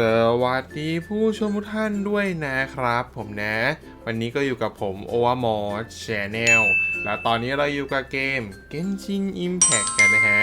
สวัสดีผู้ชมทุกท่านด้วยนะครับ ผมนะ วันนี้ก็อยู่กับผมโอวามอชแนลและตอนนี้เราอยู่กับเกม Genshin Impact กันนะฮะ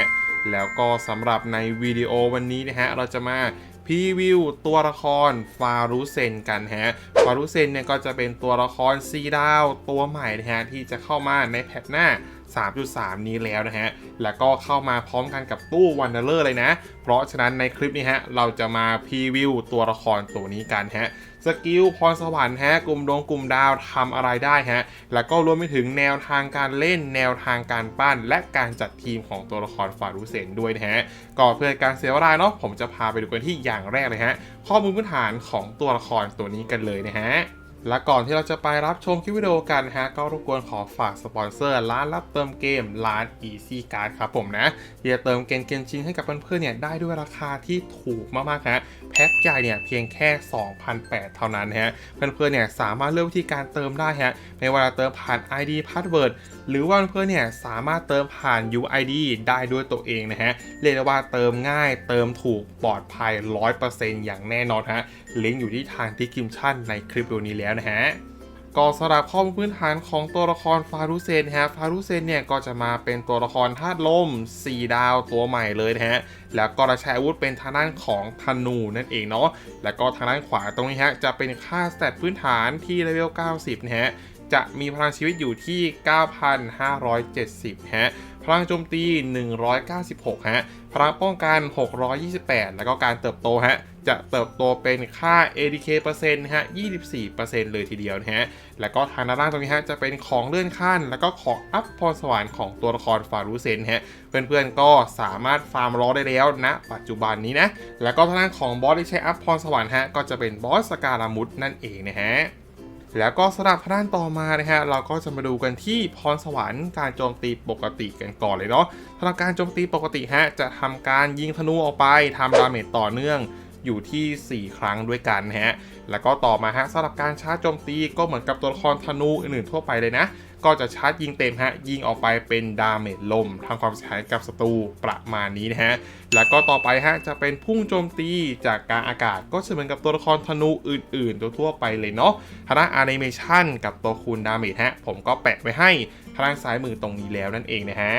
แล้วก็สำหรับในวิดีโอวันนี้นะฮะ เราจะมาพรีวิวตัวละครฟารุเซนกันฮะ ฟารุเซนเนี่ยก็จะเป็นตัวละครซีดาวตัวใหม่นะฮะ ที่จะเข้ามาในแพทหน้า 3.3 นี้แล้วนะฮะ แล้วก็เข้ามาพร้อมกันกับตู้วันเดอร์เลยนะ เพราะฉะนั้นในคลิปนี้ฮะ เราจะมาพรีวิวตัวละครตัวนี้กันฮะสกิลพรสวรรค์ฮะกลุ่มดวงกลุ่มดาวทำอะไรได้ฮะ แล้วก็รวมไปถึงแนวทางการเล่น แนวทางการปั้น และการจัดทีมของตัวละครฟารุเซนด้วยนะฮะก่อนเพื่อการเสียเวลาเนาะผมจะพาไปดูกันที่อย่างแรกเลยฮะ ข้อมูลพื้นฐานของตัวละครตัวนี้กันเลยนะฮะ และก่อนที่เราจะไปรับชมคลิปวิดีโอกันฮะ ก็รบกวนขอฝากสปอนเซอร์ร้านรับเติมเกมร้าน Easy Card ครับผมนะที่จะเติมเกมเกนชินให้กับเพื่อนๆเนี่ยได้ด้วยราคาที่ถูกมากๆฮะแพ็คใหญ่เนี่ยเพียงแค่ 2,800 เท่านั้นฮะเพื่อนๆเนี่ยสามารถเลือกวิธีการเติมได้ฮะไม่ว่าจะเติมผ่าน ID Password หรือว่าเพื่อนๆเนี่ยสามารถเติมผ่าน UID ได้ด้วยตัวเองนะฮะเรียกได้ว่าเติมง่ายเติมถูกปลอดภัย 100%อย่างแน่นอนฮะ ลิงก์อยู่ที่ทางที่กิมชั่นในคลิปวิดีโอนี้แล้วนะฮะก็สำหรับข้อมูลพื้นฐานของตัวละครฟารุเซนฮะฟารุเซนเนี่ยก็จะมาเป็นตัวละครธาตุลม 4 ดาวตัวใหม่เลยนะฮะ แล้วก็จะใช้อาวุธเป็นทางด้านของธนูนั่นเองเนาะ แล้วก็ทางด้านขวาตรงนี้ฮะจะเป็นค่าสแตทพื้นฐานที่เลเวล 90 นะฮะ จะมีพลังชีวิตอยู่ที่ 9,570 ฮะ พลังโจมตี 196 ฮะ พลังป้องกัน 628 แล้วก็การเติบโตฮะ จะเติบโตเป็นค่า ADK เปอร์เซ็นต์ฮะ 24%เลยทีเดียวนะฮะ แล้วก็ทางด้านล่างตรงนี้ฮะ จะเป็นของเลื่อนขั้น แล้วก็ของอัพพรสวรรค์ของตัวละครฟารุเซนฮะ เพื่อนๆ ก็สามารถฟาร์มรอได้แล้วนะปัจจุบันนี้นะ แล้วก็ทางด้านของบอสที่ใช้อัพพรสวรรค์ฮะ ก็จะเป็นบอสสการามุดนั่นเองนะฮะ แล้วก็สำหรับทางด้านต่อมานะฮะเราก็จะมาดูกันที่พรสวรรค์การโจมตีปกติกันก่อนเลยเนาะสำหรับการโจมตีปกติฮะจะทำการยิงธนูออกไปทำดาเมจต่อเนื่องอยู่ที่ 4 ครั้งด้วยกันฮะ แล้วก็ต่อมาฮะสำหรับการชาร์จโจมตีก็เหมือนกับตัวละครธนูอื่นๆทั่วไปเลยนะ ก็จะชาร์จยิงเต็มฮะ ยิงออกไปเป็นดาเมจลมทำความเสียหายกับศัตรูประมาณนี้นะฮะ แล้วก็ต่อไปฮะ จะเป็นพุ่งโจมตีจากการอากาศ ก็จะเหมือนกับตัวละครธนูอื่นๆ ตัวทั่วไปเลยเนาะทางด้านแอนิเมชันกับตัวคูณดาเมจฮะ ผมก็แปะไว้ให้ทางด้านซ้ายมือตรงนี้แล้วนั่นเองนะฮะ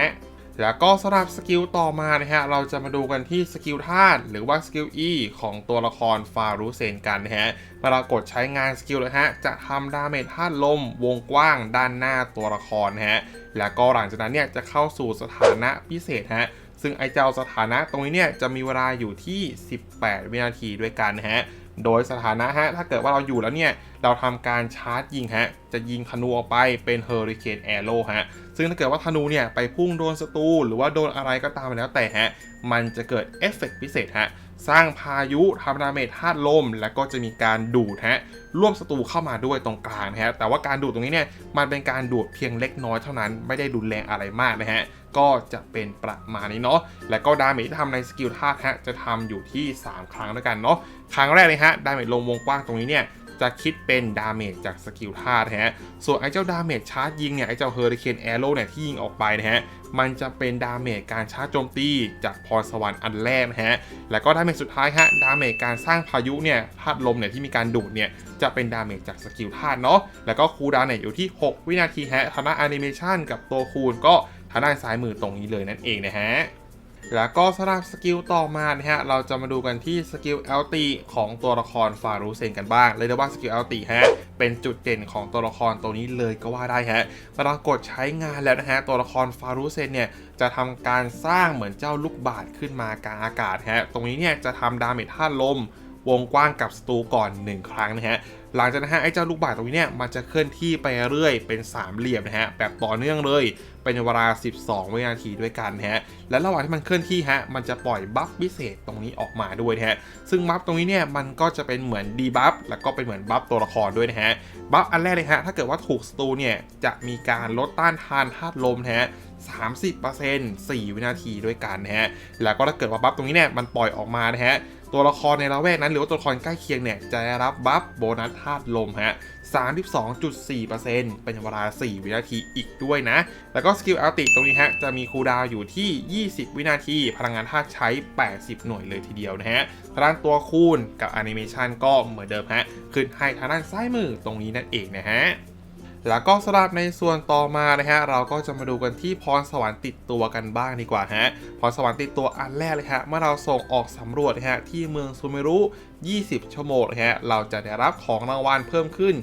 แล้วก็สำหรับสกิลต่อมานะฮะเราจะมาดูกันที่สกิลธาตุหรือว่าสกิล E ของตัวละครฟารุเซนกันนะฮะเมื่อเรากดใช้งานสกิลเลยฮะจะทำดาเมจธาตุลมวงกว้างด้านหน้าตัวละครนะฮะแล้วก็หลังจากนั้นเนี่ยจะเข้าสู่สถานะพิเศษฮะซึ่งไอเจ้าสถานะตรงนี้เนี่ยจะมีเวลาอยู่ที่ 18 วินาทีด้วยกันนะฮะโดยสถานะฮะถ้าเกิดว่าเราอยู่แล้วเนี่ยเราทำการชาร์จยิงฮะจะยิงธนูออกไปเป็นเฮอริเคนแอโร่ฮะ ซึ่งถ้าเกิดว่าธนูเนี่ยไปพุ่งโดนศัตรูหรือว่าโดนอะไรก็ตามแล้วแต่ฮะมันจะเกิดเอฟเฟกต์พิเศษฮะสร้างพายุทำดาเมจธาตุลม แล้วก็จะมีการดูดฮะร่วมศัตรูเข้ามาด้วยตรงกลางนะฮะแต่ว่าการดูดตรงนี้เนี่ยมันเป็นการดูดเพียงเล็กน้อยเท่านั้นไม่ได้รุนแรงอะไรมากนะฮะก็จะเป็นประมาณนี้เนาะแล้วก็ดาเมจที่ทำในสกิลธาตุฮะจะทำอยู่ที่ 3 ครั้งด้วยกันเนาะครั้งแรกเลยฮะดาเมจลงวงกว้างตรงนี้เนี่ย จะคิดเป็นดาเมจจากสกิลธาตุฮะ ส่วนไอ้เจ้าดาเมจชาร์จยิงเนี่ย ไอ้เจ้าเฮอริเคนแอโร่เนี่ยที่ยิงออกไปนะฮะ มันจะเป็นดาเมจการชาร์จโจมตีจากพรสวรรค์อันแรกนะฮะ แล้วก็ดาเมจสุดท้ายฮะ ดาเมจการสร้างพายุเนี่ยธาตุลมเนี่ยที่มีการดูดเนี่ย จะเป็นดาเมจจากสกิลธาตุเนาะ แล้วก็คูลดาวเนี่ยอยู่ที่ 6 วินาทีฮะทางด้านแอนิเมชันกับตัวคูณก็ทางด้านซ้ายมือตรงนี้เลยนั่นเองนะฮะ แล้วก็สำหรับสกิลต่อมานะฮะ เราจะมาดูกันที่สกิล LT ของตัวละครฟารุเซนกันบ้าง เลยได้ว่าสกิล LT ฮะ เป็นจุดเด่นของตัวละครตัวนี้เลยก็ว่าได้ฮะเวลากดใช้งานแล้วนะฮะ ตัวละครฟารุเซนเนี่ย จะทำการสร้างเหมือนเจ้าลูกบาศก์ขึ้นมากลางอากาศฮะ ตรงนี้เนี่ยจะทำดาเมจธาตุลม วงกว้างกับศัตรูก่อน 1 ครั้งนะฮะ หลังจากนั้นฮะไอ้เจ้าลูกบาศก์ตรงนี้เนี่ยมันจะเคลื่อนที่ไปเรื่อยเป็นสามเหลี่ยมนะฮะแบบต่อเนื่องเลย เป็นเวลา 12 วินาทีด้วยกันนะฮะและระหว่างที่มันเคลื่อนที่ฮะมันจะปล่อยบัฟพิเศษตรงนี้ออกมาด้วยนะฮะซึ่งบัฟตรงนี้เนี่ยมันก็จะเป็นเหมือนดีบัฟแล้วก็เป็นเหมือนบัฟตัวละครด้วยนะฮะบัฟอันแรกเลยฮะถ้าเกิดว่าถูกศัตรูเนี่ยจะมีการลดต้านทานธาตุลมนะฮะ30% 4 วินาทีด้วยกันนะฮะ แล้วก็ถ้าเกิดว่าบัฟตรงนี้เนี่ยมันปล่อยออกมานะฮะ ตัวละครในละแวกนั้น หรือว่าตัวละครใกล้เคียงเนี่ยจะได้รับบัฟโบนัสธาตุลมฮะ32.4%เป็นเวลา 4 วินาทีอีกด้วยนะ แล้วก็สกิลอัลติตรงนี้ฮะ จะมีคูลดาวอยู่ที่ 20 วินาที พลังงานธาตุใช้ 80 หน่วยเลยทีเดียวนะฮะทางด้านตัวคูณกับแอนิเมชันก็เหมือนเดิมฮะ ขึ้นให้ทางด้านซ้ายมือตรงนี้นั่นเองนะฮะ แล้วก็สำหรับในส่วนต่อมานะฮะเราก็จะมาดูกันที่พรสวรรค์ติดตัวกันบ้างดีกว่าฮะพรสวรรค์ติดตัวอันแรกเลยฮะเมื่อเราส่งออกสำรวจนะฮะที่เมืองซูเมรุ 20 ชั่วโมงนะฮะเราจะได้รับของรางวัลเพิ่มขึ้น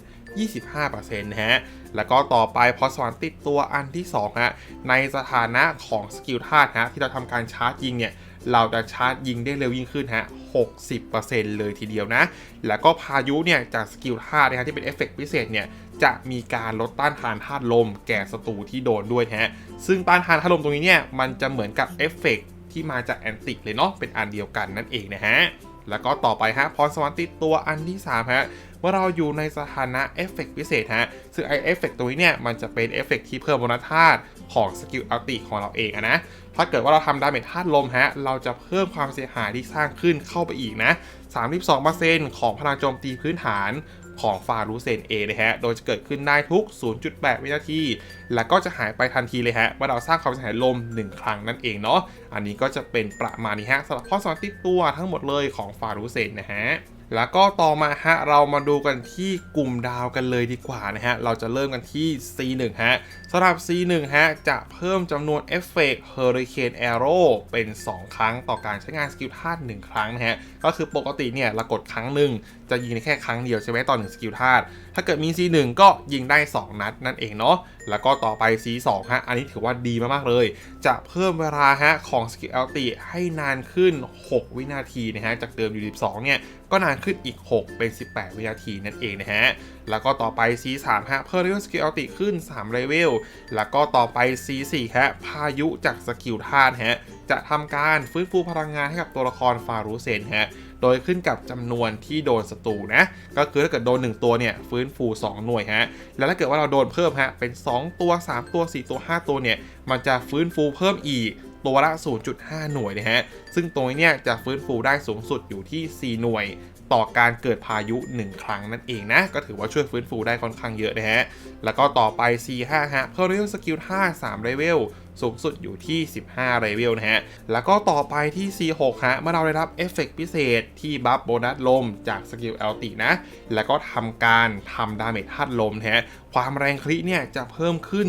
25%นะฮะแล้วก็ต่อไปพรสวรรค์ติดตัวอันที่2ฮะในสถานะของสกิลธาตุฮะที่เราทำการชาร์จยิงเนี่ย เราจะชาร์จยิงได้เร็วยิ่งขึ้นฮะ 60%เลยทีเดียวนะ แล้วก็พายุเนี่ยจากสกิลธาตุนะฮะที่เป็นเอฟเฟกต์พิเศษเนี่ยจะมีการลดต้านทานธาตุลมแก่ศัตรูที่โดนด้วยฮะ ซึ่งต้านทานธาตุลมตรงนี้เนี่ยมันจะเหมือนกับเอฟเฟกต์ที่มาจากแอนติกเลยเนาะเป็นอันเดียวกันนั่นเองนะฮะ แล้วก็ต่อไปฮะพรสวรรค์ติดตัวอันที่3ฮะ ว่าเราอยู่ในสถานะเอฟเฟกต์พิเศษฮะ ซึ่งไอเอฟเฟกต์ตัวนี้เนี่ยมันจะเป็นเอฟเฟกต์ที่เพิ่มโบนัสธาตุของสกิลอัลติของเราเองนะ ถ้าเกิดว่าเราทำดาเมจธาตุลมฮะ เราจะเพิ่มความเสียหายที่สร้างขึ้นเข้าไปอีกนะ 32%ของพลังโจมตีพื้นฐานของฟารูเซนเอนะฮะ โดยจะเกิดขึ้นได้ทุก 0.8 วินาที แล้วก็จะหายไปทันทีเลยฮะเมื่อเราสร้างความเสียหายลม 1 ครั้งนั่นเองเนาะ อันนี้ก็จะเป็นประมาณนี้ฮะสำหรับข้อสอนติดตัวทั้งหมดเลยของฟารูเซนนะฮะ แล้วก็ต่อมาฮะเรามาดูกันที่กลุ่มดาวกันเลยดีกว่านะฮะ เราจะเริ่มกันที่ C1 ฮะสำหรับ C1 ฮะ จะเพิ่มจำนวนเอฟเฟกต์ Hurricane Arrow เป็น 2 ครั้งต่อการใช้งานสกิลธาตุ1ครั้งนะฮะ ก็คือปกติเนี่ยเรากดครั้งหนึ่งจะยิงแค่ครั้งเดียวใช่ไหมต่อ1สกิลธาตุถ้าเกิดมี C1 ก็ยิงได้ 2 นัดนั่นเองเนาะแล้วก็ต่อไป C2 ฮะ อันนี้ถือว่าดีมากๆเลย จะเพิ่มเวลาฮะของสกิลอัลติให้นานขึ้น 6 วินาทีนะฮะจากเดิมอยู่12เนี่ย ก็นานขึ้นอีก 6 เป็น 18 วินาทีนั่นเองนะฮะ แล้วก็ต่อไป C3 ฮะเพิ่มเลเวลสกิลอัลติขึ้น3เลเวล แล้วก็ต่อไป C4 ฮะพายุจากสกิลธาตุฮะจะทำการฟื้นฟูพลังงานให้กับตัวละครฟารูเซนฮะโดยขึ้นกับจำนวนที่โดนศัตรูนะ ก็คือถ้าเกิดโดน 1 ตัวเนี่ยฟื้นฟู 2 หน่วยฮะ แล้วถ้าเกิดว่าเราโดนเพิ่มฮะเป็น 2 ตัว 3 ตัว 4 ตัว 5 ตัวเนี่ย มันจะฟื้นฟูเพิ่มอีก ตัวละ 0.5 หน่วยนะฮะ ซึ่งตัวนี้จะฟื้นฟูได้สูงสุดอยู่ที่ 4 หน่วย ต่อการเกิดพายุ 1 ครั้งนั่นเองนะ ก็ถือว่าช่วยฟื้นฟูได้ค่อนข้างเยอะนะฮะ แล้วก็ต่อไป C5 ฮะ เพิ่มเลเวลสกิลท่า3เลเวลสูงสุดอยู่ที่ 15เลเวลนะฮะ แล้วก็ต่อไปที่ C6 ฮะเมื่อเราได้รับเอฟเฟกต์พิเศษที่บัฟโบนัสลมจากสกิล LT นะ แล้วก็ทำการทำดาเมจธาตุลมนะฮะ ความแรงคลิเนี่ยจะเพิ่มขึ้น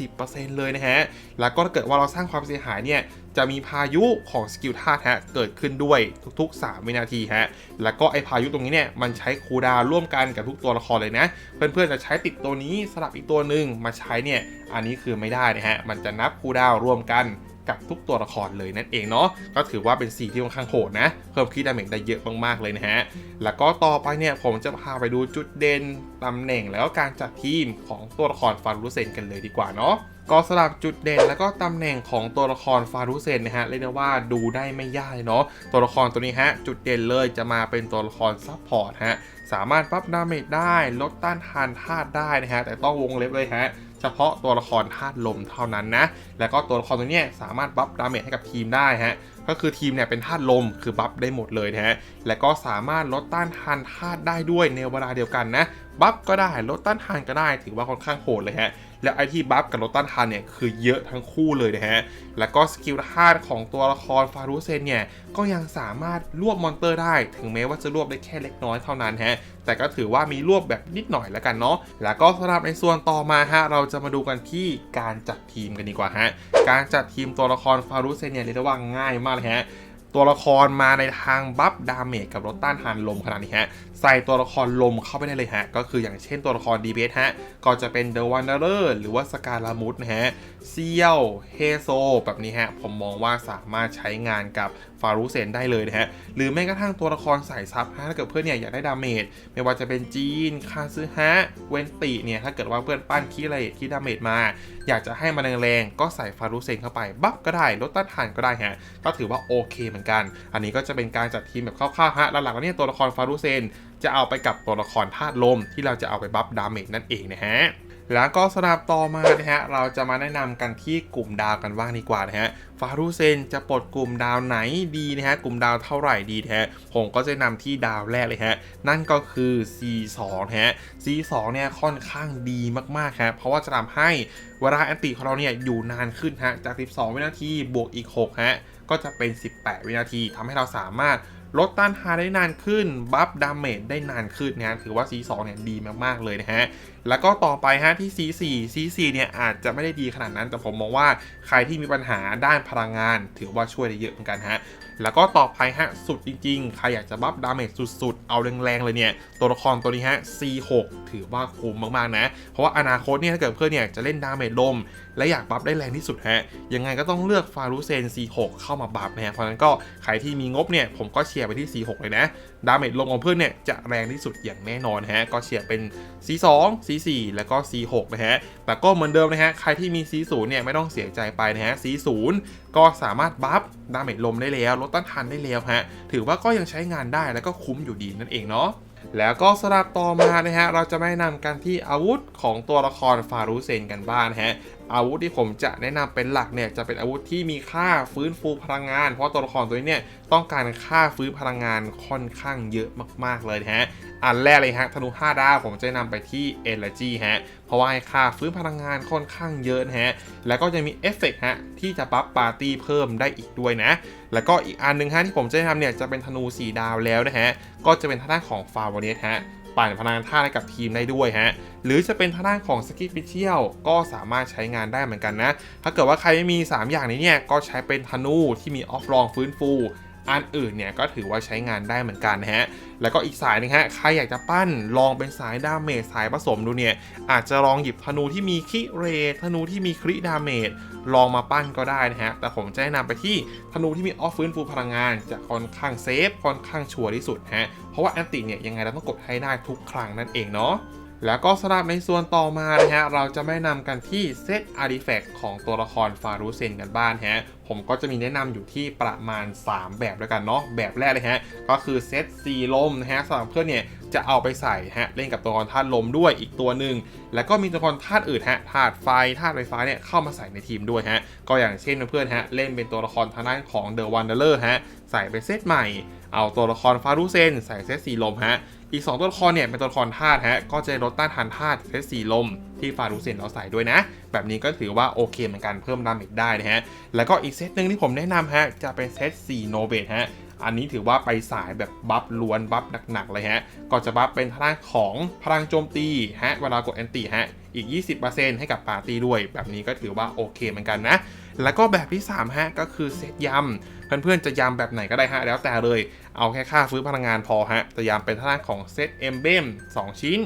40%เลยนะฮะ แล้วก็ถ้าเกิดว่าเราสร้างความเสียหายเนี่ยจะมีพายุของสกิลธาตุฮะเกิดขึ้นด้วยทุก ๆ 3 วินาทีฮะ แล้วก็ไอพายุตรงนี้เนี่ยมันใช้คูดาร่วมกันกับทุกตัวละครเลยนะ เพื่อนๆจะใช้ติดตัวนี้สลับอีกตัวหนึ่งมาใช้เนี่ยอันนี้คือไม่ได้นะฮะ มันจะนับคูลดาวร่วมกันกับทุกตัวละครเลยนั่นเองเนาะก็ถือว่าเป็นสีที่ค่อนข้างโหดนะเพิ่มคีดดาเมจได้เยอะมากๆเลยนะฮะแล้วก็ต่อไปเนี่ยผมจะพาไปดูจุดเด่นตำแหน่งแล้วก็การจัดทีมของตัวละครฟารุเซนกันเลยดีกว่าเนาะก็สลับจุดเด่นแล้วก็ตำแหน่งของตัวละครฟารุเซนนะฮะเรียกได้ว่าดูได้ไม่ยากเลยเนาะตัวละครตัวนี้ฮะจุดเด่นเลยจะมาเป็นตัวละครซับพอร์ตฮะสามารถปรับดาเมจได้ลดต้านทานธาตุได้นะฮะแต่ต้องวงเล็บเลยฮะ เฉพาะตัวละครธาตุลมเท่านั้นนะ แล้วก็ตัวละครตัวนี้สามารถบัฟดาเมจให้กับทีมได้ฮะ ก็คือทีมเนี่ยเป็นธาตุลมคือบัฟได้หมดเลยนะฮะ และก็สามารถลดต้านทานธาตุได้ด้วยในเวลาเดียวกันนะ บัฟก็ได้ลดต้านทานก็ได้ ถือว่าค่อนข้างโหดเลยฮะ แล้วไอที่บัฟกับลดต้านทานเนี่ยคือเยอะทั้งคู่เลยนะฮะ แล้วก็สกิลธาตุของตัวละครฟารุเซนเนี่ยก็ยังสามารถรวบมอนเตอร์ได้ ถึงแม้ว่าจะรวบได้แค่เล็กน้อยเท่านั้นฮะ แต่ก็ถือว่ามีรวบแบบนิดหน่อยแล้วกันเนาะแล้วก็สำหรับในส่วนต่อมาฮะเราจะมาดูกันที่การจัดทีมกันดีกว่าฮะการจัดทีมตัวละครฟารุเซเนี่ยเรียกได้ว่าง่ายมากเลยฮะตัวละครมาในทางบัฟดาเมจกับลดต้านทานลมขนาดนี้ฮะ ใส่ตัวละครลมเข้าไปได้เลยฮะ ก็คืออย่างเช่นตัวละคร d b s ฮะ ก็จะเป็น The Wanderer หรือว่าสกาลามุดนะฮะ เซียว เฮโซ แบบนี้ฮะ ผมมองว่าสามารถใช้งานกับฟารุเซนได้เลยนะฮะ หรือแม้กระทั่งตัวละครใสายซับฮะถ้าเกิดเพื่อนเนี่ยอยากได้ดาเมจไม่ว่าจะเป็นจีนคาซึฮะเวนติเนี่ยถ้าเกิดว่าเพื่อนปั้นคีอะไรคีดาเมจมา อยากจะให้มันแรงๆก็ใส่ฟารุเซนเข้าไปบัฟก็ได้ลดต้านทานก็ได้ฮะก็ถือว่าโอเคเหมือนกัน อันนี้ก็จะเป็นการจัดทีมแบบคร่าวๆฮะหลักๆแล้วเนี่ยตัวละครฟารุเซนจะเอาไปกับตัวละครธาตุลมที่เราจะเอาไปบัฟดาเมจนั่นเองนะฮะ แล้วก็สำหรับต่อมานะฮะเราจะมาแนะนำกันที่กลุ่มดาวกันบ้างดีกว่านะฮะฟารูเซนจะปลดกลุ่มดาวไหนดีนะฮะกลุ่มดาวเท่าไหร่ดีนะฮะผมก็จะนำที่ดาวแรกเลยฮะนั่นก็คือ C2 นะฮะ C2 เนี่ยค่อนข้างดีมากๆครับเพราะว่าจะทำให้เวลาแอนติของเราเนี่ยอยู่นานขึ้นฮะจาก 12 วินาทีบวกอีก6ฮะก็จะเป็น 18 วินาทีทำให้เราสามารถลดต้านทานได้นานขึ้น บัฟดาเมจได้นานขึ้นนะถือว่า C2 เนี่ยดีมากๆเลยนะฮะ แล้วก็ต่อไปฮะที่ C4 C4 เนี่ยอาจจะไม่ได้ดีขนาดนั้น แต่ผมมองว่าใครที่มีปัญหาด้านพลังงาน ถือว่าช่วยได้เยอะเหมือนกันฮะ แล้วก็ต่อไปฮะสุดจริงๆ ใครอยากจะบัฟดาเมจสุดๆ เอาแรงๆ เลยเนี่ย ตัวละครตัวนี้ฮะ C6 ถือว่าคุ้มมากๆนะ เพราะว่าอนาคตเนี่ยถ้าเกิดเพื่อนเนี่ยจะเล่นดาเมจลม และอยากบัฟได้แรงที่สุดฮะ ยังไงก็ต้องเลือกฟารุเซน C6 เข้ามาบัฟนะฮะ เพราะนั้นก็ใครที่มีงบเนี่ยผมก็เชียร์ไปที่ C6 เลยนะ ดาเมจลมของเพื่อนเนี่ยจะแรงที่สุดอย่างแน่นอนฮะ ก็เชียร์เป็น C2 C4 แล้วก็ C6 นะฮะ แต่ก็เหมือนเดิมนะฮะ ใครที่มี C0 เนี่ยไม่ต้องเสียใจไปนะฮะ C0 ก็สามารถบัฟดาเมจลมได้แล้ว ลดต้านทานได้แล้วฮะ ถือว่าก็ยังใช้งานได้แล้วก็คุ้มอยู่ดีนั่นเองเนาะแล้วก็สลับต่อมานะฮะ เราจะไม่นำกันที่อาวุธของตัวละครฟารุเซนกันบ้างนะฮะ อาวุธที่ผมจะแนะนำเป็นหลักเนี่ยจะเป็นอาวุธที่มีค่าฟื้นฟูพลังงาน เพราะตัวละครตัวนี้เนี่ยต้องการค่าฟื้นพลังงานค่อนข้างเยอะมากๆเลยฮะอันแรกเลยฮะธนู5ดาวผมจะนำไปที่ Energy ฮะเพราะว่าให้ค่าฟื้นพลังงานค่อนข้างเยอะฮะแล้วก็จะมีเอฟเฟกต์ฮะที่จะบัฟปาร์ตี้เพิ่มได้อีกด้วยนะ แล้วก็อีกอันหนึ่งฮะที่ผมจะทำเนี่ยจะเป็นธนู 4 ดาวแล้วนะฮะก็จะเป็นทางด้านของฟาวเนสฮะ ปั่นพลังงานธาตุให้กับทีมได้ด้วยฮะ หรือจะเป็นทางด้านของสกิฟิเชียลก็สามารถใช้งานได้เหมือนกันนะ ถ้าเกิดว่าใครไม่มี 3 อย่างนี้เนี่ย ก็ใช้เป็นธนูที่มีออฟรองฟื้นฟู อันอื่นเนี่ยก็ถือว่าใช้งานได้เหมือนกันนะฮะ แล้วก็อีกสายหนึงฮะ ใครอยากจะปั้นลองเป็นสายดาเมจสายผสมดูเนี่ย อาจจะลองหยิบธนูที่มีคิเรธนูที่มีคริดาเมจลองมาปั้นก็ได้นะฮะ แต่ผมจะแนะนำไปที่ธนูที่มีออฟฟื้นฟูพลังงานจะค่อนข้างเซฟค่อนข้างชัวร์ที่สุดฮะ เพราะว่าแอนติเนี่ยยังไงเราต้องกดให้ได้ทุกครั้งนั่นเองเนาะ แล้วก็สำหรับในส่วนต่อมานะฮะเราจะไม่นำกันที่เซตอาร์ติแฟกต์ของตัวละครฟารุเซนกันบ้านฮะผมก็จะมีแนะนำอยู่ที่ประมาณ 3 แบบแล้วยกันเนาะแบบแรกเลยฮะก็คือเซตซีลมนะฮะสำหรับเพื่อนเนี่ยจะเอาไปใส่ฮะเล่นกับตัวละครธาตุลมด้วยอีกตัวหนึ่งแล้วก็มีตัวละครธาตุอื่นฮะธาตุไฟธาตุไฟฟ้าเนี่ยเข้ามาใส่ในทีมด้วยฮะก็อย่างเช่นเพื่อนๆฮะเล่นเป็นตัวละครทางด้านของเดอะวันเดอร์ฮะใส่เป็นเซตใหม่เอาตัวละครฟารุเซนใส่เซตสีลมฮะ อีก 2 ตัวละครเนี่ยเป็นตัวละครธาตุฮะก็จะลดต้านทานธาตุเซตสีลมที่ฟารุเซนเราใส่ด้วยนะ แบบนี้ก็ถือว่าโอเคเหมือนกันเพิ่มดาเมจได้นะฮะแล้วก็อีกเซตหนึ่งที่ผมแนะนำฮะจะเป็นเซต4โนเบทฮะอันนี้ถือว่าไปสายแบบบัฟล้วนบัฟหนักๆเลยฮะ ก็จะบัฟเป็นทางด้านของพลังโจมตีฮะเวลากดแอนตี้ฮะ อีก 20%ให้กับปาร์ตี้ด้วย แบบนี้ก็ถือว่าโอเคเหมือนกันนะ แล้วก็แบบที่ 3 ฮะ ก็คือเซตยำ เพื่อนๆจะยำแบบไหนก็ได้ฮะ แล้วแต่เลย เอาแค่ค่าฟื้นพลังงานพอฮะ จะยำเป็นทางด้าของเซตเอมเบม2ชิ้น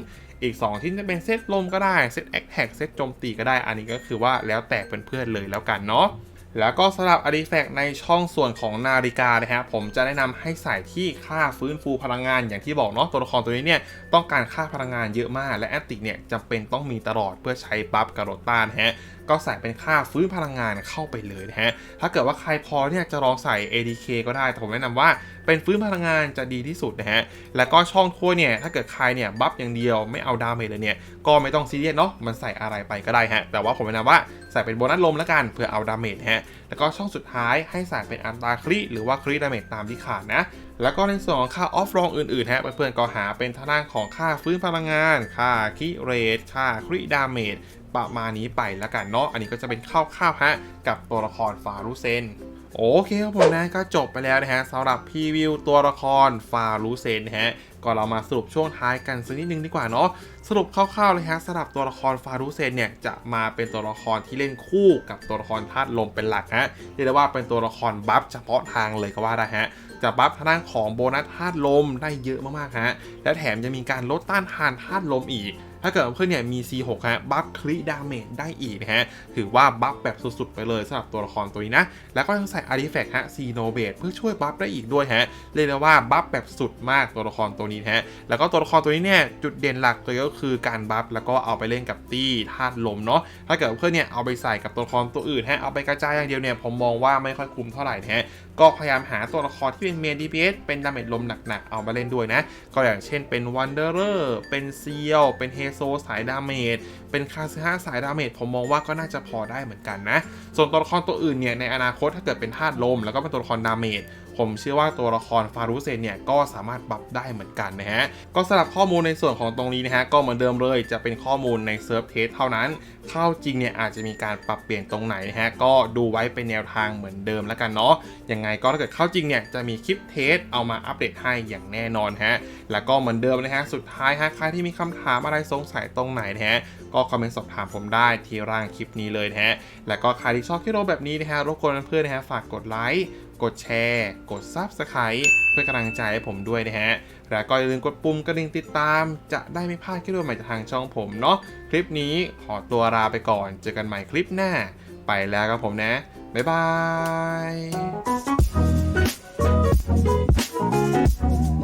อีก 2 ชิ้นจะเป็นเซตลมก็ได้ เซตแอคแท็กเซตโจมตีก็ได้ อันนี้ก็คือว่าแล้วแต่เพื่อนๆเลยแล้วกันเนาะแล้วก็สำหรับ Artifact ในช่องส่วนของนาฬิกานะฮะผมจะแนะนำให้ใส่ที่ค่าฟื้นฟูพลังงานอย่างที่บอกเนาะตัวละครตัวนี้เนี่ยต้องการค่าพลังงานเยอะมาก และแอตติกเนี่ยจำเป็นต้องมีตลอดเพื่อใช้บัฟกับรต้านฮะ ก็ใส่เป็นค่าฟื้นพลังงานเข้าไปเลยนะฮะ ถ้าเกิดว่าใครพอเนี่ยจะลองใส่ ADK ก็ได้ แต่ผมแนะนำว่าเป็นฟื้นพลังงานจะดีที่สุดนะฮะ แล้วก็ช่องทั่วเนี่ยถ้าเกิดใครเนี่ยบัฟอย่างเดียวไม่เอาดาเมจเลยเนี่ย ก็ไม่ต้องซีเรียสเนาะ มันใส่อะไรไปก็ได้ฮะ แต่ว่าผมแนะนำว่าใส่เป็นโบนัสลมแล้วกันเพื่อเอาดาเมจฮะ แล้วก็ช่องสุดท้ายให้ใส่เป็นอันตาคริหรือว่าคริดาเมจตามที่ขาดนะแล้วก็ในส่วนของค่าออฟรองอื่นๆฮะเพื่อนๆก็หาเป็นทางด้านของค่าฟื้นพลังงาน ค่าคิเรทค่าคริดาเมจ ประมาณนี้ไปแล้วกันเนาะอันนี้ก็จะเป็นคร่าวๆฮะกับตัวละครฟารุเซนโอเคครับผมนะก็จบไปแล้วนะฮะสำหรับพรีวิวตัวละครฟารูเซนนะฮะก็เรามาสรุปช่วงท้ายกันสักนิดนึงดีกว่าเนาะสรุปคร่าวๆเลยฮะสำหรับตัวละครฟารูเซนเนี่ยจะมาเป็นตัวละครที่เล่นคู่กับตัวละครธาตุลมเป็นหลักฮะเรียกได้ว่าเป็นตัวละครบัฟเฉพาะทางเลยก็ว่าได้ฮะจะบัฟทางด้านของโบนัสธาตุลมได้เยอะมากๆฮะและแถมจะมีการลดต้านทานธาตุลมอีก ถ้าเกิดเพื่อนเนี่ยมี C6 ฮะบัฟคลิดาเมจได้อีกนะฮะ ถือว่าบัฟแบบสุดๆ ไปเลยสำหรับตัวละครตัวนี้นะ แล้วก็ยังใส่อาร์ติแฟกต์ฮะซีโนเบตเพื่อช่วยบัฟได้อีกด้วยฮะ เรียกได้ว่าบัฟแบบสุดมากตัวละครตัวนี้ฮะ แล้วก็ตัวละครตัวนี้เนี่ยจุดเด่นหลักเลยก็คือการบัฟแล้วก็เอาไปเล่นกับตี้ธาตุลมเนาะ ถ้าเกิดเพื่อนเนี่ยเอาไปใส่กับตัวละครตัวอื่นฮะ เอาไปกระจายอย่างเดียวเนี่ยผมมองว่าไม่ค่อยคุ้มเท่าไหร่ฮะ ก็พยายามหาตัวละครที่เป็นเมน DPS เอสเป็นดาเมจลมหนักๆเอามาเล่นด้วยนะ ก็อย่างเช่นเป็น Wanderer เป็นเซียวเป็นเฮโซสายดาเมจเป็นคาซิฮาสายดาเมจผมมองว่าก็น่าจะพอได้เหมือนกันนะ ส่วนตัวละครตัวอื่นเนี่ยในอนาคตถ้าเกิดเป็นธาตุลม แล้วก็เป็นตัวละครดาเมจ ผมเชื่อว่าตัวละครฟารุเซนเนี่ยก็สามารถปรับได้เหมือนกันนะฮะ ก็สำหรับข้อมูลในส่วนของตรงนี้นะฮะ ก็เหมือนเดิมเลยจะเป็นข้อมูลในเซิร์ฟเทสเท่านั้น เข้าจริงเนี่ยอาจจะมีการปรับเปลี่ยนตรงไหนนะฮะ ก็ดูไว้เป็นแนวทางเหมือนเดิมแล้วกันเนาะ ยังไงก็ถ้าเกิดเข้าจริงเนี่ยจะมีคลิปเทสเอามาอัปเดตให้อย่างแน่นอนฮะ แล้วก็เหมือนเดิมนะฮะ สุดท้ายฮะใครที่มีคำถามอะไรสงสัยตรงไหนนะฮะ ก็คอมเมนต์สอบถามผมได้ที่ร่างคลิปนี้เลยนะฮะ แล้วก็ใครที่ชอบคลิปโรแบบนี้นะฮะรบกวนเพื่อนๆนะฮะฝากกดไลค์ กดแชร์ กด Subscribe เพื่อกำลังใจให้ผมด้วยนะฮะ แล้วก็อย่าลืมกดปุ่มกระดิ่งติดตาม จะได้ไม่พลาดคลิปใหม่จากทางช่องผมเนาะ คลิปนี้ขอตัวลาไปก่อน เจอกันใหม่คลิปหน้า ไปแล้วครับผมนะ บ๊ายบาย